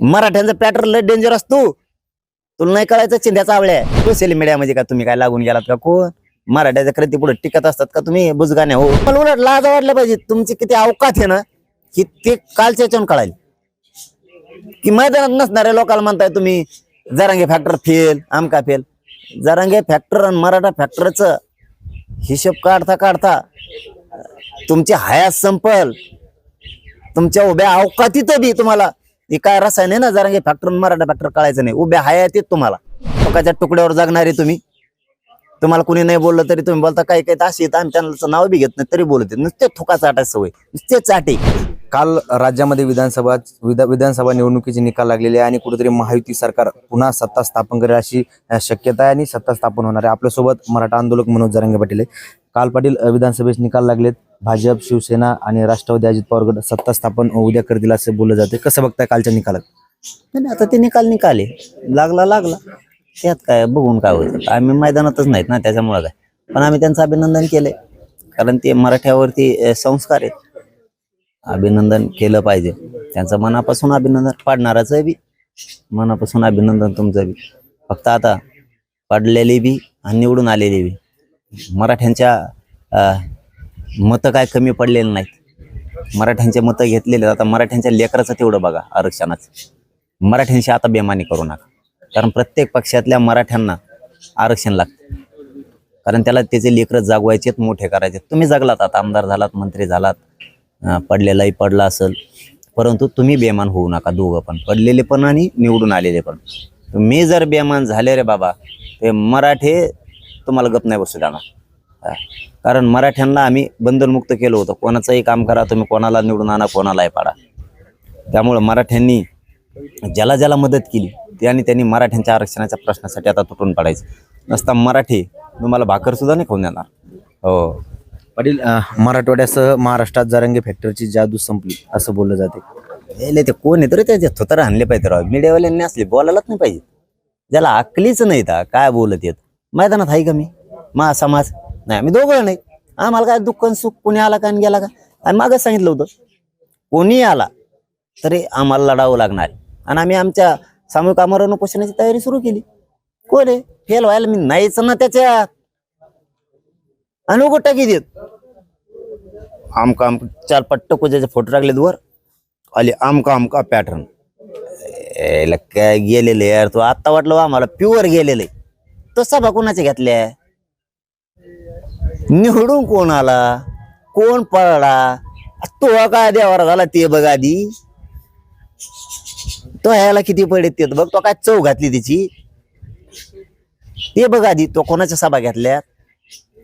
मराठ्यांचं pattern लय danger असतो. तुला नाही कळायचं चिंध्याचा आवळ्या? सोशल मीडियामध्ये का तुम्ही काय लागून गेलात का कोण? मराठ्याच्या कृती पुढे टिकत असतात का तुम्ही? बुजगाने हो. पण उलट लाज वाटलं पाहिजे. तुमची किती अवकात आहे ना की ते कालच्या याच्यावर कळाल. की मैदानात नसणाऱ्या लोकांना म्हणताय तुम्ही जरांगे फॅक्टर फेल आमका फेल जरांगे फॅक्टर आणि मराठा फॅक्टरचं हिशोब काढता काढता तुमची हयात संपल. तुमच्या उभ्या अवकातीत बी तुम्हाला हे काय रसायन आहे ना जरांगे फॅक्टर मराठा फॅक्टर कळायचं नाही. उभ्या हयातीत तुम्हाला. टोकाच्या तुकड्यावर जगणारे तुम्ही. तुम्हाला कुणी नाही बोललं तरी तुम्ही बोलता काही काही अशी येतं आम्ही त्यांचं नाव बी घेत नाही तरी बोलत नुसते थुका चाटायची सवय नुसते चाटे. काल राज्यामध्ये विधानसभा विधा- विधानसभा निवडणुकीचे निकाल लागलेले आहे आणि कुठेतरी महायुती सरकार पुन्हा सत्ता स्थापन करेल अशी शक्यता आहे आणि सत्ता स्थापन होणार आहे. आपल्यासोबत मराठा आंदोलक मनोज जरांगे पाटील आहे. काल पाटील विधानसभेचे निकाल लागलेत. भाजप शिवसेना आणि राष्ट्रवादी अजित पवार गट सत्ता स्थापन उद्या करतील असं बोललं जाते. कसं बघताय कालच्या निकालात? नाही आता ते निकाल निकाले लागला लागला. त्यात काय बघून काय होतं आम्ही मैदानातच नाहीत ना त्याच्यामुळं काय. पण आम्ही त्यांचं अभिनंदन केलंय. कारण ते मराठ्यावरती संस्कार आहेत. अभिनंदन केलं पाहिजे. त्यांचं मनापासून अभिनंदन पाडणाराच बी मनापासून अभिनंदन तुमचं बी. फक्त आता पडलेले बी आणि निवडून आलेले बी. मराठ्यांच्या मतं काय कमी पडलेलं नाहीत. मराठ्यांचे मतं घेतलेले आता मराठ्यांच्या लेकराचं तेवढं बघा आरक्षणाचं. मराठ्यांशी आता बेमानी करू नका. कारण प्रत्येक पक्षातल्या मराठ्यांना आरक्षण लागतं. कारण त्याला त्याचे लेकरं जागवायचेत मोठे करायचे तुम्ही जगलात आता आमदार झालात मंत्री झालात पडलेलाही पडला असेल. परंतु तुम्ही बेमान होऊ नका दोघं पण. पडलेले पण आणि निवडून आलेले पण. मी जर बेमान झाले रे बाबा ते मराठे तुम्हाला गप नाही बसू देणार. कारण मराठ्यांना आम्ही बंधनमुक्त केलं होतं. कोणाचंही काम करा तुम्ही कोणाला निवडून आणा कोणालाही पाडा. त्यामुळं मराठ्यांनी ज्याला ज्याला मदत केली त्याने त्यांनी मराठ्यांच्या आरक्षणाच्या प्रश्नासाठी आता तुटून पडायचं. नसता मराठी तुम्हाला भाकर सुद्धा नाही खाऊन देणार. हो. पाटील मराठवाड्यासह महाराष्ट्रात जरांगे फॅक्टरीची जादू संपली असं बोललं जाते. ते कोण आहे तरी त्याचे थोतर आणले पाहिजे राव. मीडियावाल्यांनी असले बोलायलाच नाही पाहिजे. ज्याला अकलीच नाही तर काय बोलत येत? मैदानात आहे का मी? मा समाज? नाही आम्ही दोघं नाही. आम्हाला काय दुःख आणि सुख? कोणी आला का आणि गेला का? आणि मागच सांगितलं होतं कोणी आला तरी आम्हाला लढावं लागणार. आणि आम्ही आमच्या सामूहिक आमरण उपोषणाची तयारी सुरू केली. कोण आहे? फेल व्हायला मी नाहीच ना त्याच्यात. आणि उघड टाकी देत. आमका आम चार पट्ट कुजाचे फोटो टाकलेत वर. आले आमका आमका पॅटर्न काय गेलेले यार तू आता वाटलं आम्हाला प्युअर गेलेले. तो सभा कोणाच्या घेतल्या निवडून कोण आला कोण पळला? तो काय देवारा झाला ते बघ आधी. तो ह्याला किती पडे ते बघ तो काय चव घातली त्याची ते बघ आधी तो कोणाच्या सभा घेतल्या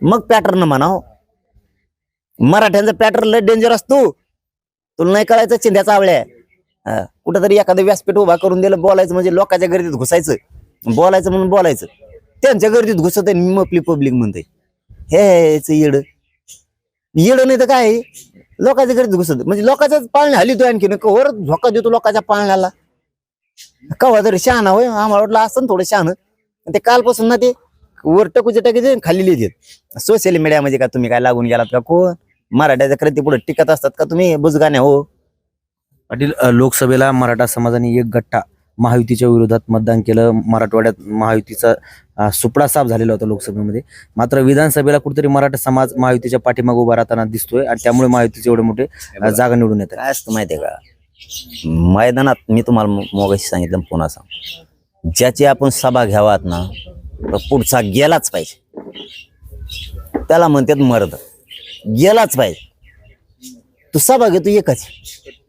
मग पॅटर्न म्हणाव. मराठ्यांचा पॅटर्न लय डेंजर असतो तुला नाही कळायचं चिंध्याचा आवळ्या कुठंतरी एखादं व्यासपीठ उभा करून दिलं बोलायचं म्हणजे लोकांच्या गर्दीत घुसायचं. बोलायचं म्हणून बोलायचं. त्यांच्या गर्दीत घुसत आहे आपली पब्लिक म्हणते हेच येड. येड नाही तर काय? आहे? लोकांच्या गर्दीत घुसत. म्हणजे लोकांच्याच पाळण्या हली तो आणखी वर धोका देतो लोकांच्या पाळण्याला. कवा तरी शहाणा होय आम्हाला वाटलं असं थोडं शहाणं. ते कालपासून ना ते वर टकूचे टाकीचे खाली लिहित सोशल मीडियामध्ये का तुम्ही काय लागून गेलात का कोण? मराठ्याच्या कृती पुढे टिकत असतात का तुम्ही? बुजगाने हो. पाटील लोकसभेला मराठा समाजाने एक गट्टा महायुतीच्या विरोधात मतदान केलं. मराठवाड्यात महायुतीचा सुपडा साफ झालेला होता लोकसभेमध्ये. मात्र विधानसभेला कुठेतरी मराठा समाज महायुतीच्या पाठीमागे उभा राहताना दिसतोय आणि त्यामुळे महायुतीचे एवढे मोठे जागा निवडून येत काय असतं माहितीये का? मैदानात मी तुम्हाला मोगाशी सांगितलं पुन्हा सांग ज्याची आपण सभा घ्यावात ना तर पुढचा गेलाच पाहिजे. त्याला म्हणतात मर्द. गेलाच पाहिजे. तू सभा घेतो एकच.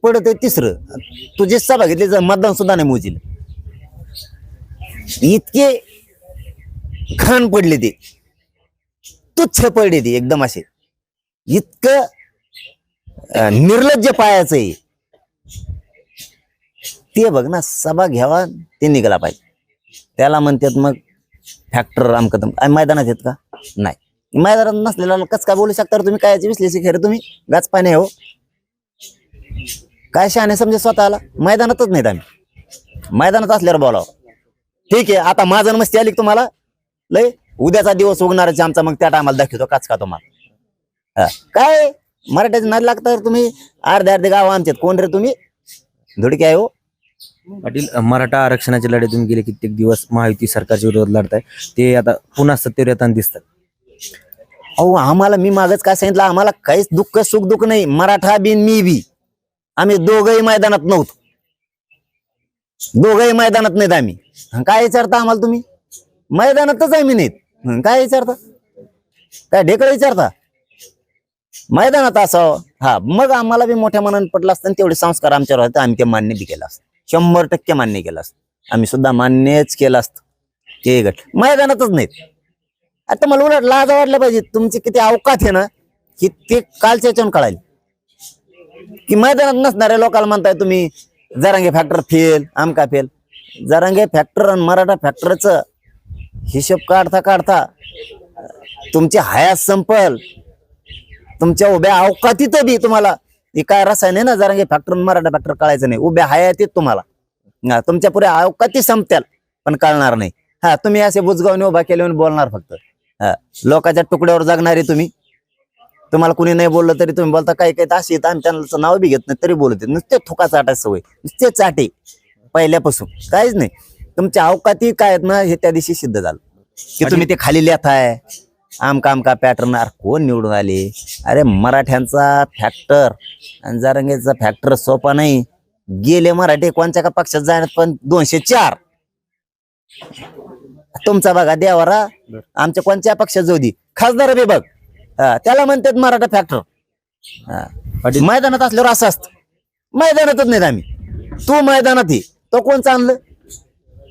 पडत आहे तिसरं. तुझी सभा घेतली मतदान सुद्धा नाही मोजील. इतके खण पडले ते. तुच्छ पडले ते एकदम असे इतकं निर्लज्ज पायाचं आहे ते बघ ना सभा घ्यावा ते निघाला पाहिजे. त्याला म्हणतात मग फॅक्टर रामकदम काय मैदानात आहेत का? नाही. मैदानात नसलेला कस काय बोलू शकता तुम्ही? काय विश्लेषक खरं तुम्ही? गाच पाणी हो. काय शहाणे समजा स्वतःला? मैदानातच नाहीत आम्ही. मैदानात असल्यावर बोलावं. ठीक आहे आता माझं मस्ती आली तुम्हाला? लय उद्याचा दिवस उगणाराचे आमचा मग त्या टायमाला दाखवतो काच का तुम्हाला. काय? मराठ्याचे नाद लागता तुम्ही. अर्धे अर्धे गाव आमच्यात कोण रे तुम्ही? धुडके आहे हो. पाटील मराठा आरक्षणाच्या लढ्यात तुम्ही गेले कित्येक दिवस महायुती सरकारच्या विरोधात लढताय. ते आता पुन्हा सत्तेवर येताना दिसतात. अहो आम्हाला मी मागच काय सांगितलं? आम्हाला काहीच दुःख सुख दुःख नाही. मराठा बिन मी बी. आम्ही दोघही मैदानात नव्हतो. दोघही मैदानात नाहीत आम्ही. काय विचारता आम्हाला तुम्ही? मैदानातच आम्ही नाहीत हं, काय विचारता? काय ढेकळ विचारता? मैदानात असावं. हा मग आम्हाला बी मोठ्या मनाने पटलं असतं आणि तेवढे संस्कार आमच्यावर होते. आम्ही ते मान्य बी केलं असतं. शंभर टक्के मान्य केलं असतं. आम्ही सुद्धा मान्यच केलं असतं. ते गट. मैदानातच नाहीत. आता मला उलट लाज वाटलं पाहिजे तुमची किती अवकात आहे ना की ते कालच्या याच्यावर कळाली. की मैदानात नसणाऱ्या लोकांना म्हणताय तुम्ही जरांगे फॅक्टर फेल आमका फेल जरांगे फॅक्टर आणि मराठा फॅक्टरचं हिशोब काढता काढता तुमची हयात संपल. तुमच्या उभ्या अवकातीत बी तुम्हाला काय रसायन आहे ना जरांगे फॅक्टर मराठा फॅक्टर कळायचं नाही. उभ्या हयातीत तुम्हाला. तुमच्या पुऱ्या अवकाती संपत्याल पण कळणार नाही. हा तुम्ही असे बुजगावने उभा केल्यावर बोलणार फक्त. हा, लोकांच्या तुकड्यावर जगणारे तुम्ही. तुम्हाला कुणी नाही बोललं तरी तुम्ही बोलता काही काही अशी आहेत, आम्ही त्यांचं नाव बी घेत नाही तरी बोलते नुसते थुका चाटायची सवय नुसते चाटे पहिल्यापासून. काहीच नाही. तुमच्या अवकाती काय आहेत ना हे त्या दिवशी सिद्ध झालं. की तुम्ही ते खाली लिहताय आमका आमका पॅटर्न अरे कोण निवडून आले? अरे मराठ्यांचा फॅक्टर आणि जारंगेचा फॅक्टर सोपा नाही. गेले मराठी कोणत्या का पक्षात जाण्यात पण दोनशे चार. तुमचा बघा देवारा आमच्या कोणत्या पक्षात जाऊ दे. खासदार बी बघ. त्याला म्हणतात मराठा फॅक्टर मैदानात असल्यावर असं असतं. मैदानातच नाहीत आम्ही. तू मैदानात ये. तो कोण चांगलं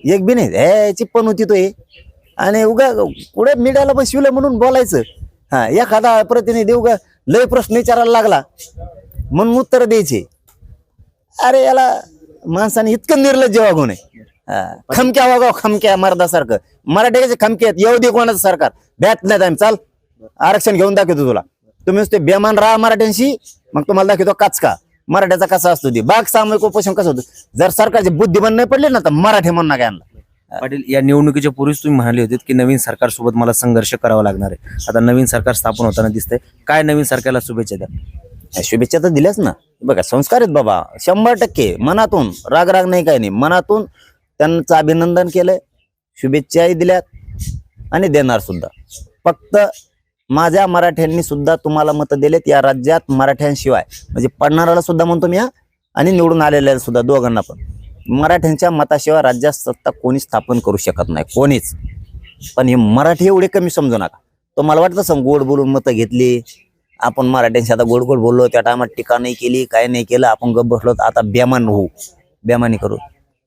एक बी नाही. याची पण होती तो हे. आणि उगा कुठे मीडियाला बसविलं म्हणून बोलायचं. हा एखादा प्रतिनिधी उगा लय प्रश्न विचारायला लागला. म्हणून उत्तर द्यायचे. अरे याला माणसाने इतकं निर्लज्ज वागू नये हा, खमक्या वागाव खमक्या मर्दासारखं. मराठ्याचे खमके आहेत येऊ दे कोणाचं सरकार. भ्यात नाही आम्ही चाल. आरक्षण घेऊन दाखवतो तुला. तुम्ही नुसते बेमान राहा मराठ्यांशी मग तुम्हाला दाखवतो काचका. मराठ्याचा कसा असतो ते? बाग सामूहिक उपोषण कसं होतं? जर सरकारची बुद्धिमान नाही पडली ना तर मराठी म्हणून काय आणला पाटील या निवडणुकीच्या पूर्वीच तुम्ही म्हणाले होते की नवीन सरकार सोबत मला संघर्ष करावा लागणार आहे. आता नवीन सरकार स्थापन होताना दिसतंय. काय नवीन सरकारला शुभेच्छा द्या? या शुभेच्छा तर दिल्याच ना. बघा संस्कार आहेत बाबा. शंभर टक्के मनातून राग राग नाही काही नाही. मनातून त्यांचं अभिनंदन केलंय. शुभेच्छाही दिल्यात आणि देणार सुद्धा. फक्त माझ्या मराठ्यांनी सुद्धा तुम्हाला मतं दिलेत या राज्यात मराठ्यांशिवाय. म्हणजे पडणाऱ्याला सुद्धा म्हणतो मी आणि निवडून आलेल्या सुद्धा दोघांना पण. मराठ्यांच्या मताशिवाय राज्यात सत्ता कोणी स्थापन करू शकत नाही. कोणीच. पण हे मराठी एवढे कमी समजू नका. तो मला वाटतं सम गोड बोलून मतं घेतली? आपण मराठ्यांशी आता गोड गोड बोललो त्या टायमात टीका नाही केली काय नाही केलं आपण गप बसलो तर आता बेमान होऊ. बेमानी करू.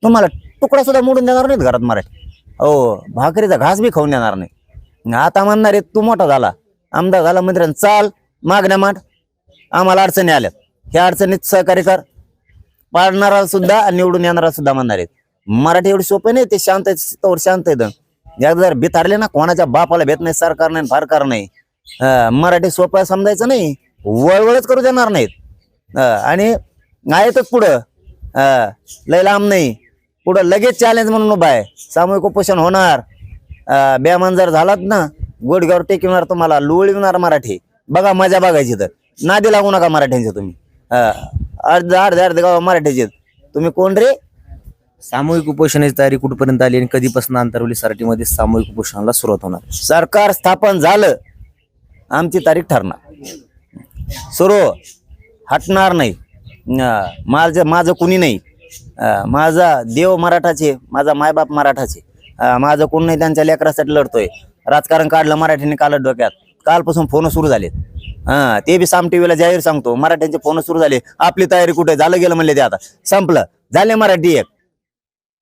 तुम्हाला तुकडा सुद्धा मोडून देणार नाहीत घरात मराठी. हो भाकरीचा घास बी खाऊन देणार नाही. आता म्हणणार आहे तू मोठा झाला. आमदार झाला म्हणजे मंत्र्यां चाल मागण्या माठ आम्हाला अडचणी आल्यात ह्या अडचणीत सहकार्य कर. पाडणारा सुद्धा आणि निवडून येणारा सुद्धा म्हणणार आहेत. मराठी एवढी सोपे नाही ते शांत तोवर शांत आहेत. एकदा जर बितारले ना कोणाच्या बापाला भेट नाही सरकार नाही फारकार नाही. मराठी सोपं समजायचं नाही. वळवळच करू देणार नाहीत. आणि आहेतच पुढं. लय लांब नाही. पुढं लगेच चॅलेंज म्हणून उभा आहे. सामूहिक उपोषण होणार. बेमान जर झालात ना गोडगावर टेकविणार तुम्हाला लुळविणार मराठी. बघा मजा बघायची तर. नादी लागू नका मराठ्यांचे तुम्ही. अर्ध अर्धे अर्धे गाव मराठ्याचे. तुम्ही कोण रे? सामूहिक उपोषणाची तयारी कुठपर्यंत आली आणि कधीपासून आंतरवली सराटीमध्ये सामूहिक उपोषणाला सुरुवात होणार? सरकार स्थापन झालं आमची तारीख ठरणार. सुरू. हटणार नाही. माझं माझं कुणी नाही. माझा देव मराठाचे माझा मायबाप मराठाचे. माझं कोण नाही त्यांच्या लेकरासाठी लढतोय. राजकारण काढलं मराठीने काल डोक्यात. कालपासून फोन सुरू झालेत. हा ते बी साम टीव्हीला जाहीर सांगतो मराठ्यांचे फोन सुरू झाले. आपली तयारी कुठे? झालं गेलं म्हणले ते आता. संपलं. झाले मराठी एक.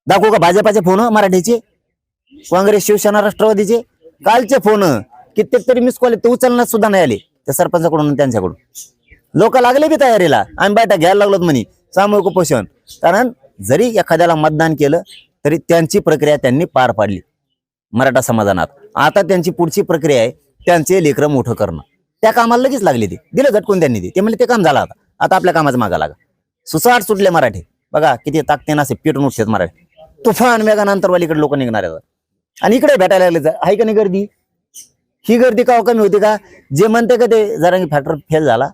दाखवू का भाजपाचे फोन मराठीचे? काँग्रेस शिवसेना राष्ट्रवादीचे? कालचे फोन. कित्येक तरी मिस कॉल ते उचलण्यात सुद्धा नाही आले. त्या सरपंचाकडून त्यांच्याकडून. लोक लागले बी तयारीला. आम्ही बैठक घ्यायला लागलोत म्हणे. सामूहिक उपोषण. कारण जरी एखाद्याला मतदान केलं तरी त्यांची प्रक्रिया त्यांनी पार पाडली. मराठा समाधानात आता त्यांची पुढची प्रक्रिया आहे त्यांचे लेकरं मोठं करणं. त्या कामाला लगेच लागले ते. दिलं झटकून त्यांनी ते? ते म्हणले ते काम झालं आता. आता आपल्या कामाचं मागा लागा. सुसाट सुटले मराठी. बघा किती ताकते असे पेटून उठतात मराठी. तुफान मेघानंतरवालीकडे लोक निघणार आहेत. आणि इकडे भेटायला लागले आहे का नाही गर्दी? ही गर्दी का हो कमी होती का? जे म्हणते का ते जरा फॅक्टर फेल झाला.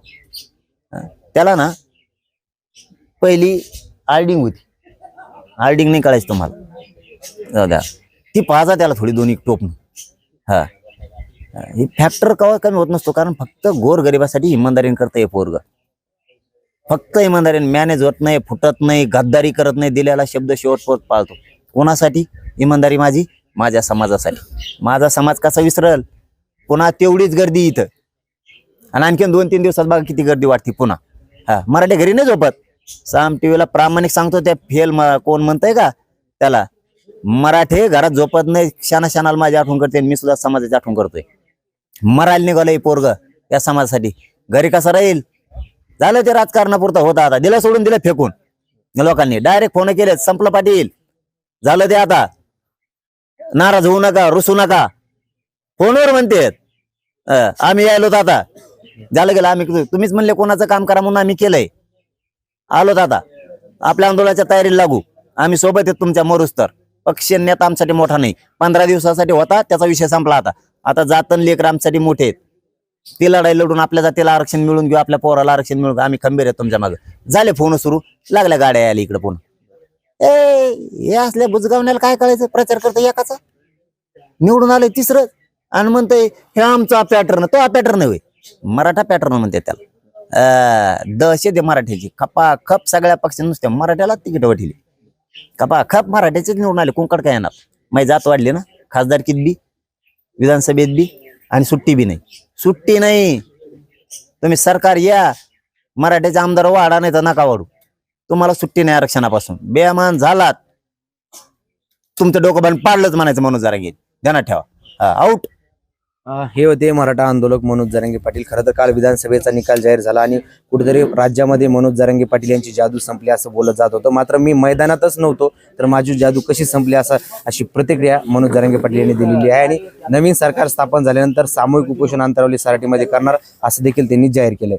त्याला ना पहिली आर्डिंग होती. आर्डिंग नाही कळायची तुम्हाला. जाऊ ती पाजा त्याला थोडी दोन्ही टोपण हा. ही फॅक्टर कवा कमी होत नसतो कारण फक्त गोरगरिबासाठी इमानदारीने करता हे पोरग. फक्त इमानदारीने मॅनेज होत नाही फुटत नाही गद्दारी करत नाही दिलेला शब्द शेवटपोत पाळतो. कोणासाठी? इमानदारी माझी माझ्या समाजासाठी. माझा समाज कसा विसरल? पुन्हा तेवढीच गर्दी इथं. आणि आणखीन दोन तीन दिवसात बघा किती गर्दी वाटते पुन्हा. हा मराठी घरी नाही झोपत. साम टी व्हीला प्रामाणिक सांगतो त्या फेल कोण म्हणतंय का? त्याला मराठे घरात झोपत नाही शाना शानाला माझी आठवण करते आणि मी सुद्धा समाजाची आठवण करतोय. मरायला निघालंय पोरग त्या समाजासाठी. घरी कसा राहील? झालं ते राजकारणापुरतं होता आता. दिलं सोडून दिलं फेकून. लोकांनी डायरेक्ट फोन केले संपलं पाटील. झालं ते आता. नाराज होऊ नका रुसू नका. फोनवर म्हणते आम्ही यायलो आता. झालं गेलं आम्ही तुम्हीच म्हणले कोणाचं काम करा म्हणून आम्ही केलंय. आलोत आता. आपल्या आंदोलनाच्या तयारीला लागू. आम्ही सोबत आहेत तुमच्या मरुस्तर. पक्ष नेता आमच्यासाठी मोठा नाही. पंधरा दिवसासाठी होता त्याचा विषय संपला आता. आता जातन लेकर आमच्यासाठी मोठे आहेत. ती लढाई लढून आपल्या जातीला आरक्षण मिळून घेऊ आपल्या पोराला आरक्षण मिळून आम्ही खंबीर आहेत तुमच्या मागे. झाले फोन सुरू. लागल्या गाड्या आल्या इकडे पुन्हा ए हे असल्या बुजगावण्याला काय करायचं? प्रचार करतो एकाचा? निवडून आले तिसरं. आणि म्हणतोय हे आमचा पॅटर्न तो पॅटर्न होय मराठा पॅटर्न म्हणते त्याला. अं, दहशत आहे मराठ्याची. खपा खप सगळ्या पक्षांनी नुसत्या मराठ्याला तिकीट वठिली. का खपा खप मराठ्याचेच निवडून आले कुंकड काय येणार? माझी जात वाढली ना खासदारकीत बी विधानसभेत बी आणि सुट्टी बी नाही. सुट्टी नाही. तुम्ही सरकार या मराठ्याचे आमदार वाढा नाही तर नका वाढू. तुम्हाला सुट्टी नाही आरक्षणापासून. बेमान झालात. तुमचं डोकं बंद पाडलंच म्हणायचं म्हणून जरा घेत. ध्यानात ठेवा. आउट हे होते मराठा आंदोलक मनोज जरांगे पाटील. खरं तर काल विधानसभेचा निकाल जाहीर झाला आणि कुठेतरी राज्यामध्ये मनोज जरांगे पाटील यांची जादू संपली असं बोलत जात होतं. मात्र मी मैदानातच नव्हतो तर माझी जादू कशी संपली असं अशी प्रतिक्रिया मनोज जरांगे पाटील यांनी दिलेली आहे आणि नवीन सरकार स्थापन झाल्यानंतर सामूहिक उपोषण अंतरावली सराटीमध्ये करणार असं देखील त्यांनी जाहीर केलं.